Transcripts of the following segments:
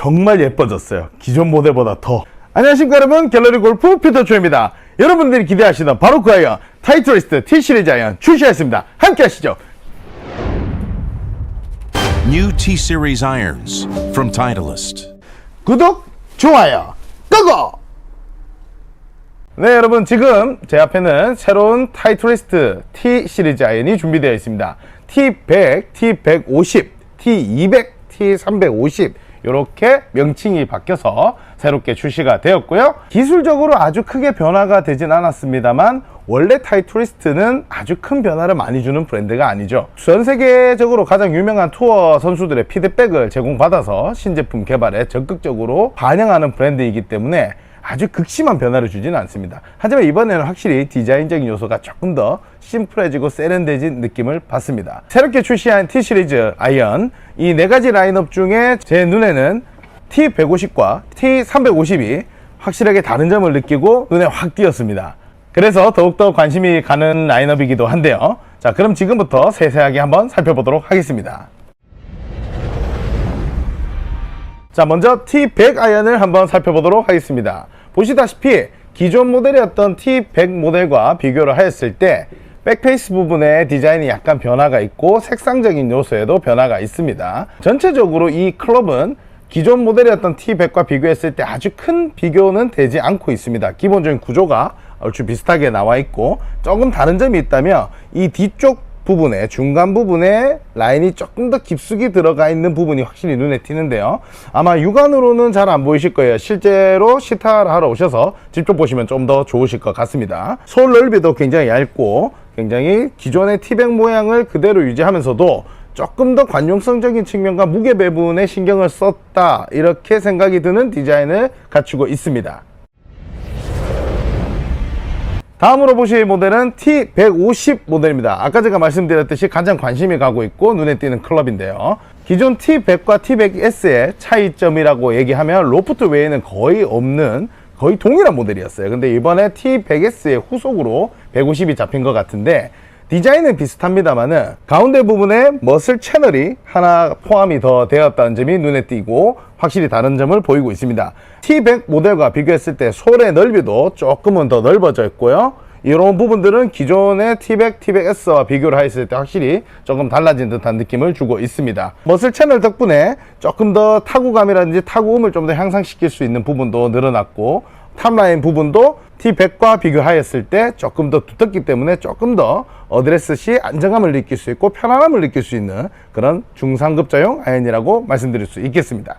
정말 예뻐졌어요. 기존 모델보다 더. 안녕하십니까 여러분 갤러리 골프 피터초입니다. 여러분들이 기대하시던 바로 그 아이언 타이틀리스트 T 시리즈 아이언 출시했습니다. 함께 하시죠. New T Series irons from Titleist. 구독, 좋아요, 끄고! 네, 여러분, 지금 제 앞에는 새로운 타이틀리스트 T 시리즈 아이언이 준비되어 있습니다. T100, T150, T200, T350. 이렇게 명칭이 바뀌어서 새롭게 출시가 되었고요. 기술적으로 아주 크게 변화가 되진 않았습니다만 원래 타이틀리스트는 아주 큰 변화를 많이 주는 브랜드가 아니죠. 전 세계적으로 가장 유명한 투어 선수들의 피드백을 제공받아서 신제품 개발에 적극적으로 반영하는 브랜드이기 때문에 아주 극심한 변화를 주지는 않습니다. 하지만 이번에는 확실히 디자인적인 요소가 조금 더 심플해지고 세련돼진 느낌을 받습니다. 새롭게 출시한 T 시리즈 아이언 이 네 가지 라인업 중에 제 눈에는 T150과 T350이 확실하게 다른 점을 느끼고 눈에 확 띄었습니다. 그래서 더욱더 관심이 가는 라인업이기도 한데요. 자, 그럼 지금부터 세세하게 한번 살펴보도록 하겠습니다. 자, 먼저 T100 아이언을 한번 살펴보도록 하겠습니다. 보시다시피 기존 모델이었던 T100 모델과 비교를 하였을 때 백페이스 부분에 디자인이 약간 변화가 있고 색상적인 요소에도 변화가 있습니다. 전체적으로 이 클럽은 기존 모델이었던 T100과 비교했을 때 아주 큰 비교는 되지 않고 있습니다. 기본적인 구조가 얼추 비슷하게 나와 있고 조금 다른 점이 있다면 이 뒤쪽 부분에 중간 부분에 라인이 조금 더 깊숙이 들어가 있는 부분이 확실히 눈에 띄는데요. 아마 육안으로는 잘 안 보이실 거예요. 실제로 시타를 하러 오셔서 직접 보시면 좀 더 좋으실 것 같습니다. 솔 넓이도 굉장히 얇고 굉장히 기존의 티백 모양을 그대로 유지하면서도 조금 더 관용성적인 측면과 무게 배분에 신경을 썼다. 이렇게 생각이 드는 디자인을 갖추고 있습니다 다음으로 보실 모델은 T150 모델입니다. 아까 제가 말씀드렸듯이 가장 관심이 가고 있고 눈에 띄는 클럽인데요. 기존 T100과 T100S의 차이점이라고 얘기하면 로프트 외에는 거의 없는 거의 동일한 모델이었어요. 근데 이번에 T100S의 후속으로 150이 잡힌 것 같은데 디자인은 비슷합니다만은 가운데 부분에 머슬 채널이 하나 포함이 더 되었다는 점이 눈에 띄고 확실히 다른 점을 보이고 있습니다. T100 모델과 비교했을 때 솔의 넓이도 조금은 더 넓어져 있고요. 이런 부분들은 기존의 T100, T100S와 비교를 했을 때 확실히 조금 달라진 듯한 느낌을 주고 있습니다. 머슬 채널 덕분에 조금 더 타구감이라든지 타구음을 좀 더 향상시킬 수 있는 부분도 늘어났고 탑라인 부분도 T100과 비교하였을 때 조금 더 두텁기 때문에 조금 더 어드레스 시 안정감을 느낄 수 있고 편안함을 느낄 수 있는 그런 중상급자용 아이언이라고 말씀드릴 수 있겠습니다.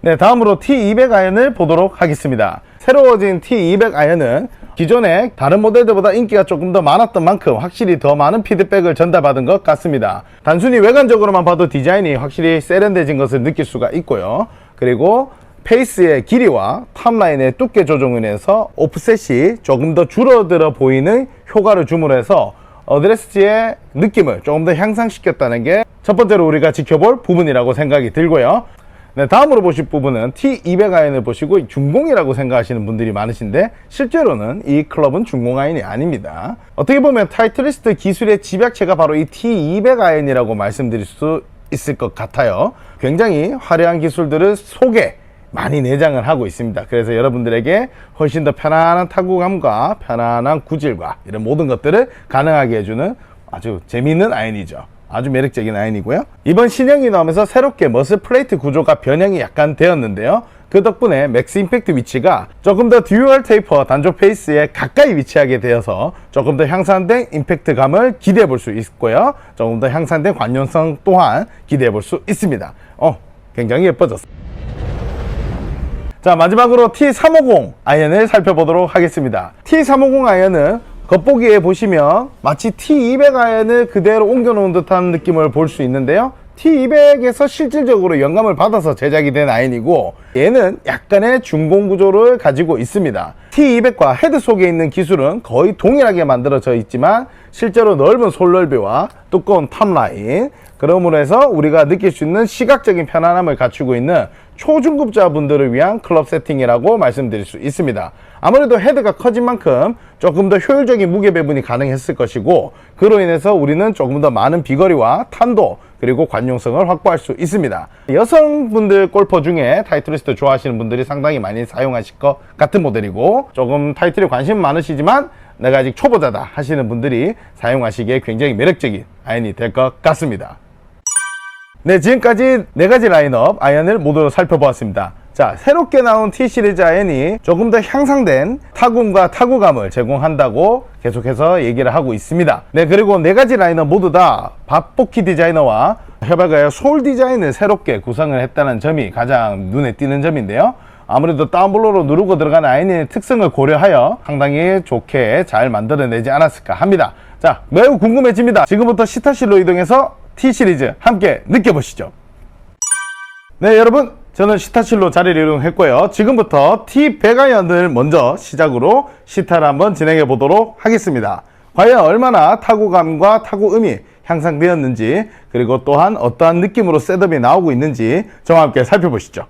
네, 다음으로 T200 아이언을 보도록 하겠습니다. 새로워진 T200 아이언은 기존의 다른 모델들보다 인기가 조금 더 많았던 만큼 확실히 더 많은 피드백을 전달받은 것 같습니다. 단순히 외관적으로만 봐도 디자인이 확실히 세련돼진 것을 느낄 수가 있고요. 그리고 페이스의 길이와 탑라인의 두께 조정으로 인해서 오프셋이 조금 더 줄어들어 보이는 효과를 줌으로 해서 어드레스의 느낌을 조금 더 향상시켰다는 게 첫 번째로 우리가 지켜볼 부분이라고 생각이 들고요. 네, 다음으로 보실 부분은 T200 아이언을 보시고 중공이라고 생각하시는 분들이 많으신데 실제로는 이 클럽은 중공 아이언이 아닙니다. 어떻게 보면 타이틀리스트 기술의 집약체가 바로 이 T200 아이언이라고 말씀드릴 수 있을 것 같아요. 굉장히 화려한 기술들을 속에 많이 내장을 하고 있습니다. 그래서 여러분들에게 훨씬 더 편안한 타구감과 편안한 구질과 이런 모든 것들을 가능하게 해주는 아주 재미있는 아이언이죠. 아주 매력적인 아이언이고요. 이번 신형이 나오면서 새롭게 머슬 플레이트 구조가 변형이 약간 되었는데요. 그 덕분에 맥스 임팩트 위치가 조금 더 듀얼 테이퍼 단조 페이스에 가까이 위치하게 되어서 조금 더 향상된 임팩트감을 기대해 볼 수 있고요. 조금 더 향상된 관용성 또한 기대해 볼 수 있습니다. 어, 굉장히 예뻐졌습니다. 자 마지막으로 T350 아이언을 살펴보도록 하겠습니다. T350 아이언은 겉보기에 보시면 마치 T200 아이언을 그대로 옮겨놓은 듯한 느낌을 볼 수 있는데요. T200에서 실질적으로 영감을 받아서 제작이 된 아이언이고 얘는 약간의 중공 구조를 가지고 있습니다. T200과 헤드 속에 있는 기술은 거의 동일하게 만들어져 있지만 실제로 넓은 솔 넓이와 두꺼운 탑라인 그러므로 해서 우리가 느낄 수 있는 시각적인 편안함을 갖추고 있는 초중급자분들을 위한 클럽 세팅이라고 말씀드릴 수 있습니다. 아무래도 헤드가 커진 만큼 조금 더 효율적인 무게 배분이 가능했을 것이고 그로 인해서 우리는 조금 더 많은 비거리와 탄도 그리고 관용성을 확보할 수 있습니다. 여성분들 골퍼 중에 타이틀리스트 좋아하시는 분들이 상당히 많이 사용하실 것 같은 모델이고 조금 타이틀에 관심 많으시지만 내가 아직 초보자다 하시는 분들이 사용하시기에 굉장히 매력적인 아이언이 될 것 같습니다. 네, 지금까지 네 가지 라인업 아이언을 모두 살펴보았습니다. 자, 새롭게 나온 T 시리즈 아이언이 조금 더 향상된 타구음과 타구감을 제공한다고 계속해서 얘기를 하고 있습니다. 네, 그리고 네 가지 라인업 모두 다 밥볶이 디자이너와 협약하여 소울 디자인을 새롭게 구성을 했다는 점이 가장 눈에 띄는 점인데요. 아무래도 다운블로로 누르고 들어가는 아이언의 특성을 고려하여 상당히 좋게 잘 만들어내지 않았을까 합니다. 자, 매우 궁금해집니다. 지금부터 시타실로 이동해서 T 시리즈 함께 느껴보시죠. 네, 여러분. 저는 시타실로 자리를 이동했고요. 지금부터 T100아이언을 먼저 시작으로 시타를 한번 진행해 보도록 하겠습니다. 과연 얼마나 타구감과 타구음이 향상되었는지, 그리고 또한 어떠한 느낌으로 셋업이 나오고 있는지 저와 함께 살펴보시죠.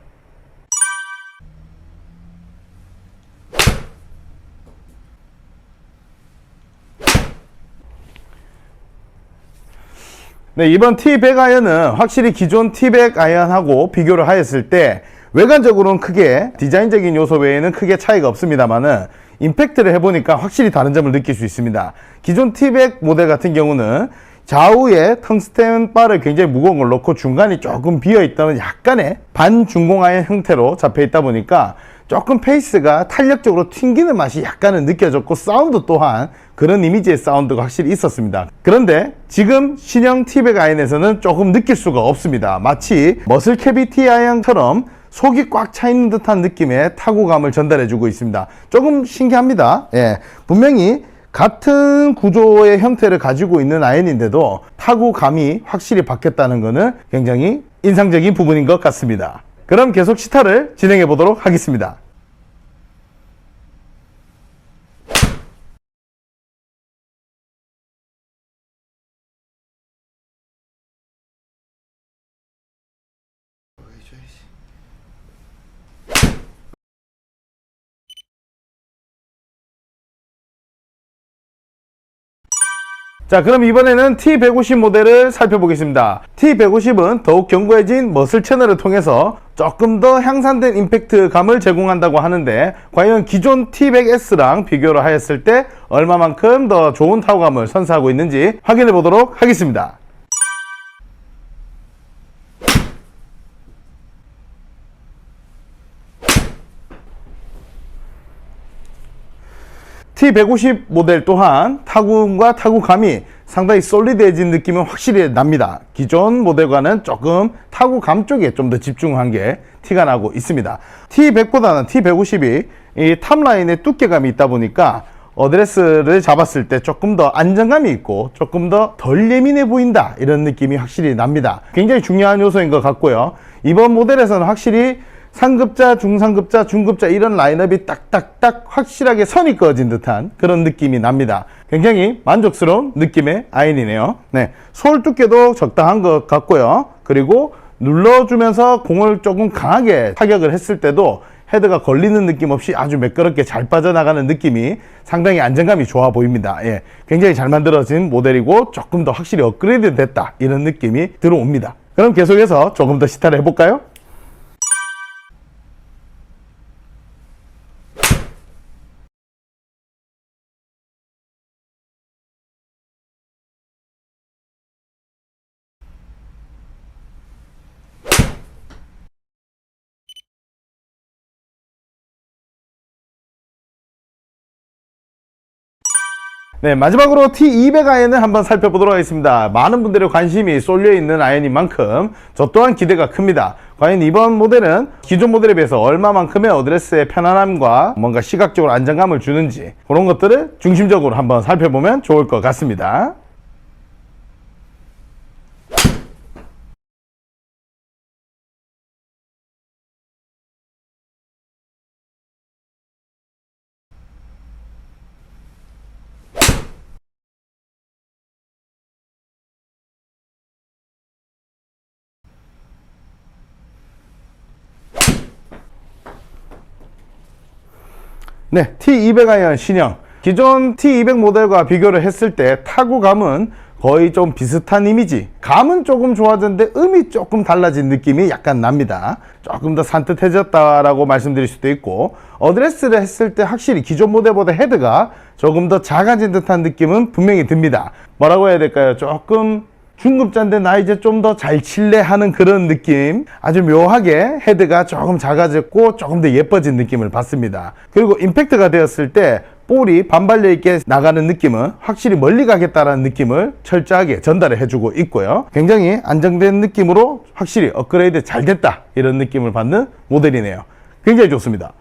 네, 이번 T100 아이언은 확실히 기존 T100 아이언하고 비교를 하였을 때 외관적으로는 크게 디자인적인 요소 외에는 크게 차이가 없습니다만은 임팩트를 해보니까 확실히 다른 점을 느낄 수 있습니다. 기존 T100 모델 같은 경우는 좌우에 텅스텐 바를 굉장히 무거운 걸 넣고 중간이 조금 비어 있다는 약간의 반중공 아이언 형태로 잡혀 있다 보니까 조금 페이스가 탄력적으로 튕기는 맛이 약간은 느껴졌고 사운드 또한 그런 이미지의 사운드가 확실히 있었습니다. 그런데 지금 신형 T100 아이언에서는 조금 느낄 수가 없습니다. 마치 머슬 캐비티 아이언처럼 속이 꽉 차 있는 듯한 느낌의 타구감을 전달해주고 있습니다. 조금 신기합니다. 예, 분명히 같은 구조의 형태를 가지고 있는 아이언인데도 타구감이 확실히 바뀌었다는 것은 굉장히 인상적인 부분인 것 같습니다. 그럼 계속 시타를 진행해 보도록 하겠습니다. 자 그럼 이번에는 T150 모델을 살펴보겠습니다. T150은 더욱 견고해진 머슬 채널을 통해서 조금 더 향상된 임팩트 감을 제공한다고 하는데 과연 기존 T100S랑 비교를 하였을 때 얼마만큼 더 좋은 타구감을 선사하고 있는지 확인해 보도록 하겠습니다 T150 모델 또한 타구음과 타구감이 상당히 솔리드해진 느낌은 확실히 납니다. 기존 모델과는 조금 타구감 쪽에 좀 더 집중한 게 티가 나고 있습니다. T100보다는 T150이 이 탑라인의 두께감이 있다 보니까 어드레스를 잡았을 때 조금 더 안정감이 있고 조금 더 덜 예민해 보인다 이런 느낌이 확실히 납니다. 굉장히 중요한 요소인 것 같고요. 이번 모델에서는 확실히 상급자, 중상급자, 중급자 이런 라인업이 딱딱딱 확실하게 선이 그어진 듯한 그런 느낌이 납니다. 굉장히 만족스러운 느낌의 아이언이네요. 네. 솔 두께도 적당한 것 같고요. 그리고 눌러주면서 공을 조금 강하게 타격을 했을 때도 헤드가 걸리는 느낌 없이 아주 매끄럽게 잘 빠져나가는 느낌이 상당히 안정감이 좋아 보입니다. 예. 굉장히 잘 만들어진 모델이고 조금 더 확실히 업그레이드 됐다. 이런 느낌이 들어옵니다. 그럼 계속해서 조금 더 시타를 해볼까요? 네, 마지막으로 T200 아이언을 한번 살펴보도록 하겠습니다. 많은 분들의 관심이 쏠려 있는 아이언인 만큼 저 또한 기대가 큽니다. 과연 이번 모델은 기존 모델에 비해서 얼마만큼의 어드레스의 편안함과 뭔가 시각적으로 안정감을 주는지 그런 것들을 중심적으로 한번 살펴보면 좋을 것 같습니다. 네, T200 아이언 신형. 기존 T200 모델과 비교를 했을 때 타구감은 거의 좀 비슷한 이미지. 감은 조금 좋아졌는데 음이 조금 달라진 느낌이 약간 납니다. 조금 더 산뜻해졌다라고 말씀드릴 수도 있고 어드레스를 했을 때 확실히 기존 모델보다 헤드가 조금 더 작아진 듯한 느낌은 분명히 듭니다. 뭐라고 해야 될까요? 조금 중급자인데 나 이제 좀 더 잘 칠래 하는 그런 느낌. 아주 묘하게 헤드가 조금 작아졌고 조금 더 예뻐진 느낌을 받습니다. 그리고 임팩트가 되었을 때 볼이 반발력 있게 나가는 느낌은 확실히 멀리 가겠다라는 느낌을 철저하게 전달을 해주고 있고요. 굉장히 안정된 느낌으로 확실히 업그레이드 잘 됐다. 이런 느낌을 받는 모델이네요. 굉장히 좋습니다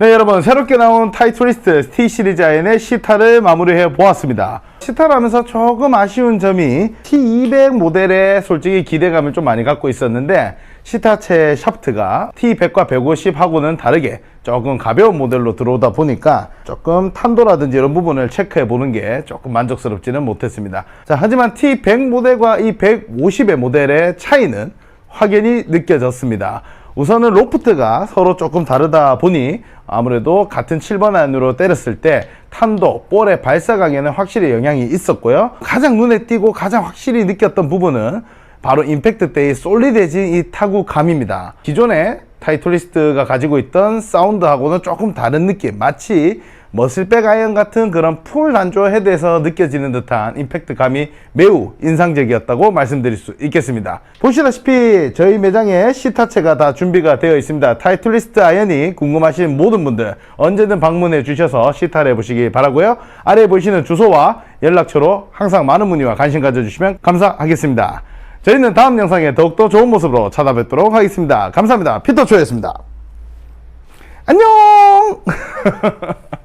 네 여러분 새롭게 나온 타이투리스트 T 시리즈 아이의 시타를 마무리해 보았습니다 시타를 하면서 조금 아쉬운 점이 T200 모델에 솔직히 기대감을 좀 많이 갖고 있었는데 시타체 샤프트가 T100과 150하고는 다르게 조금 가벼운 모델로 들어오다 보니까 조금 탄도라든지 이런 부분을 체크해 보는 게 조금 만족스럽지는 못했습니다 자 하지만 T100 모델과 이 150의 모델의 차이는 확연히 느껴졌습니다. 우선은 로프트가 서로 조금 다르다 보니 아무래도 같은 7번 안으로 때렸을 때 탄도, 볼의 발사각에는 확실히 영향이 있었고요. 가장 눈에 띄고 가장 확실히 느꼈던 부분은 바로 임팩트 때의 솔리드해진 이 타구감입니다. 기존에 타이틀리스트가 가지고 있던 사운드하고는 조금 다른 느낌. 마치 머슬백 아이언 같은 그런 풀 단조 헤드에서 느껴지는 듯한 임팩트감이 매우 인상적이었다고 말씀드릴 수 있겠습니다. 보시다시피 저희 매장에 시타체가 다 준비가 되어 있습니다. 타이틀리스트 아이언이 궁금하신 모든 분들 언제든 방문해 주셔서 시타를 해보시기 바라고요. 아래에 보시는 주소와 연락처로 항상 많은 문의와 관심 가져주시면 감사하겠습니다. 저희는 다음 영상에 더욱더 좋은 모습으로 찾아뵙도록 하겠습니다. 감사합니다. 피터초였습니다. 안녕!